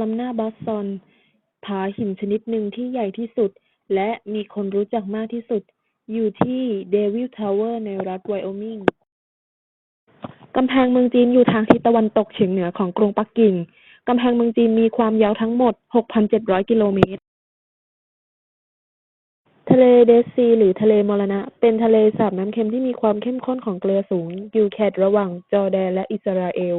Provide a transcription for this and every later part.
ลัมนาบอสซอน ผาหินชนิดหนึ่งที่ใหญ่ที่สุดและมีคนรู้จักมากที่สุดอยู่ที่เดวิลทาวเวอร์ในรัฐไวโอมิง กำแพงเมืองจีนอยู่ทางทิศตะวันตกเฉียงเหนือของกรุงปักกิ่ง กำแพงเมืองจีนมีความยาวทั้งหมด 6,700 กิโลเมตร ทะเลเดซี หรือทะเลมรณะ เป็นทะเลสาบน้ำเค็มที่มีความเข้มข้นของเกลือสูง อยู่เขตระหว่างจอร์แดนและอิสราเอล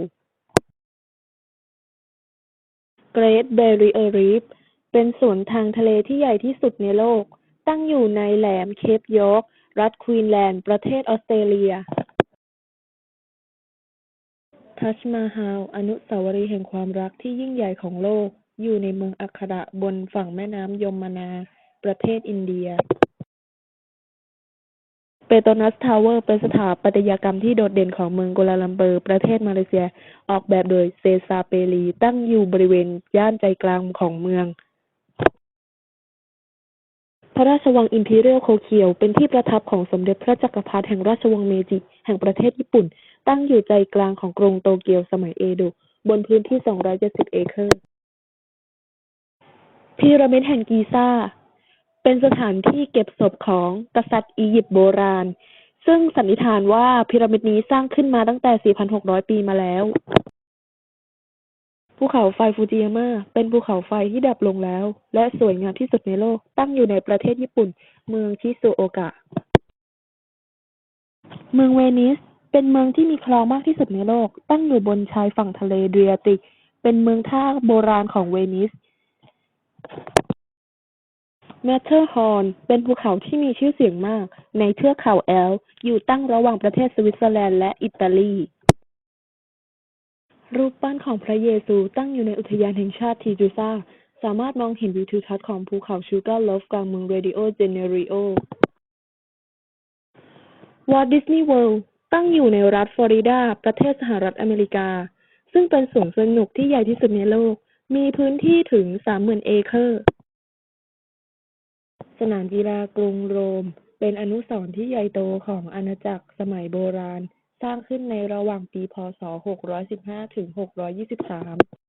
เกรท แบรีเออร์ รีฟ เป็นสวนทางทะเลที่ใหญ่ที่สุดในโลก ตั้งอยู่ในแหลมเคปยอร์ก รัฐควีนแลนด์ ประเทศออสเตรเลีย ทัชมาฮาล อนุสาวรีย์แห่งความรักที่ยิ่งใหญ่ของโลก อยู่ในเมืองอัคระบนฝั่งแม่น้ำยมนา ประเทศอินเดีย เปโตรนัสทาวเวอร์เป็นสถาปัตยกรรมที่โดดเด่นของเมืองกัวลาลัมเปอร์ ประเทศมาเลเซีย ออกแบบโดยเซซาเปรี ตั้งอยู่บริเวณย่านใจกลางของเมือง พระราชวังอิมพีเรียลโคเคียว เป็นที่ประทับของสมเด็จพระจักรพรรดิแห่งราชวงศ์เมจิ แห่งประเทศญี่ปุ่น ตั้งอยู่ใจกลางของกรุงโตเกียวสมัยเอโดะ บนพื้นที่ 270 เอเคอร์พีระมิดแห่งกีซ่า เป็นสถานที่เก็บศพของกษัตริย์อียิปต์โบราณ ซึ่งสันนิษฐานว่าพีระมิดนี้สร้างขึ้นมาตั้งแต่ 4,600 ปีมาแล้ว ภูเขาไฟฟูจิยาม่าเป็นภูเขาไฟที่ดับลงแล้ว และสวยงามที่สุดในโลก ตั้งอยู่ในประเทศญี่ปุ่น เมืองชิซูโอกะ เมืองเวนิส เป็นเมืองที่มีคลองมากที่สุดในโลก ตั้งอยู่บนชายฝั่งทะเลเดรียติก เป็นเมืองท่าโบราณของเวนิส แมทเทอร์ฮอร์นเป็นภูเขาที่มีชื่อเสียงมากในเทือกเขาแอลป์อยู่ตั้งระหว่างประเทศสวิตเซอร์แลนด์และอิตาลี รูปปั้นของพระเยซูตั้งอยู่ในอุทยานแห่งชาติทีจูซาสามารถมองเห็นวิวทิวทัศน์ของภูเขาชูการ์ลอฟกลางเมืองเรดิโอเจเนริโอวอลต์ดิสนีย์เวิลด์ตั้งอยู่ในรัฐฟลอริดา ประเทศสหรัฐอเมริกา ซึ่งเป็นสวนสนุกที่ใหญ่ที่สุดในโลก มีพื้นที่ถึง 30,000 เอเคอร์ สนามกีฬากรุงโรมเป็นอนุสรณ์ที่ใหญ่โตของอาณาจักรสมัยโบราณ สร้างขึ้นในระหว่างปี พ.ศ.615 ถึง 623